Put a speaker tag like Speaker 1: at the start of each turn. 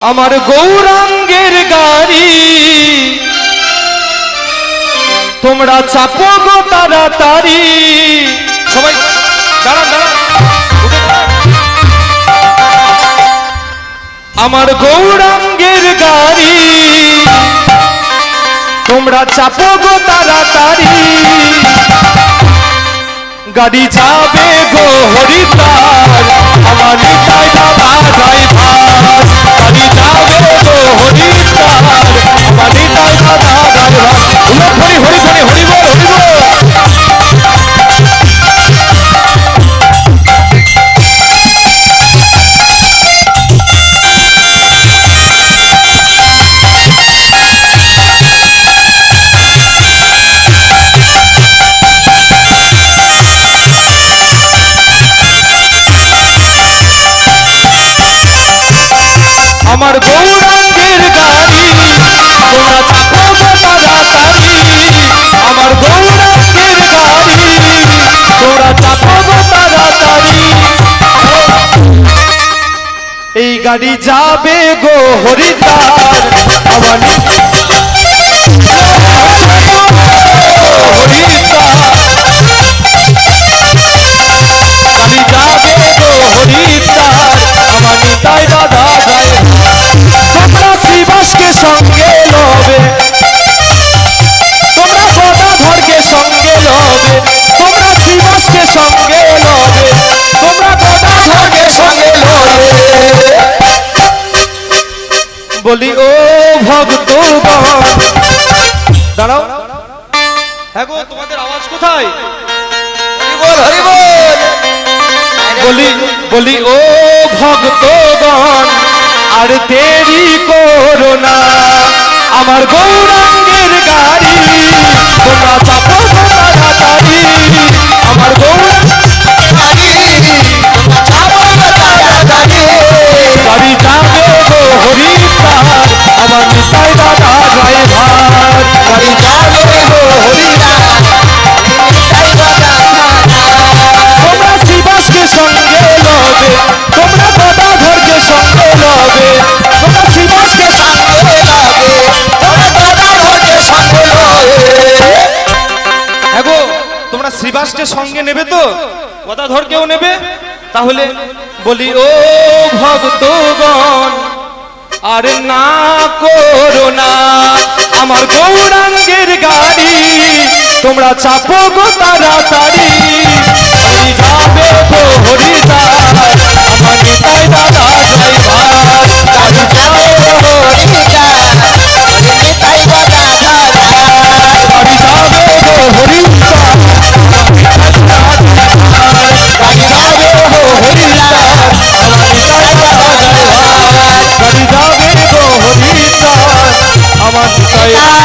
Speaker 1: আমার গৌরাঙ্গের গাড়ি। তোমরা চাপো গো তাড়াতাড়ি। সবাই আমার গৌরাঙ্গের গাড়ি। তোমরা চাপো গো তাড়াতাড়ি। গাড়ি যাবে গো হরিদ্বার। আমার গৌরাঙ্গের গাড়ি তোমরা চাপো গো তাড়াতাড়ি আমার গৌরাঙ্গের গাড়ি তোমরা চাপো গো তাড়াতাড়ি। এই গাড়ি যাবে গো হরিদার আমার বলি, ও ভক্ত দাঁড়াও। হ্যাঁ তোমাদের আওয়াজ কোথায়? বলি বলি, ও ভক্তগণ আর দেরি করো না। আমার গৌরাঙ্গের তোমরা শ্রীবাসকে সঙ্গে নেবে তো? গদাধরকেও নেবে? তাহলে বলি, ও ভক্তগণ, আর না করোনা আমার গৌরাঙ্গের গাড়ি, তোমরা চাপো গো তাড়াতাড়ি। যাবে 可以。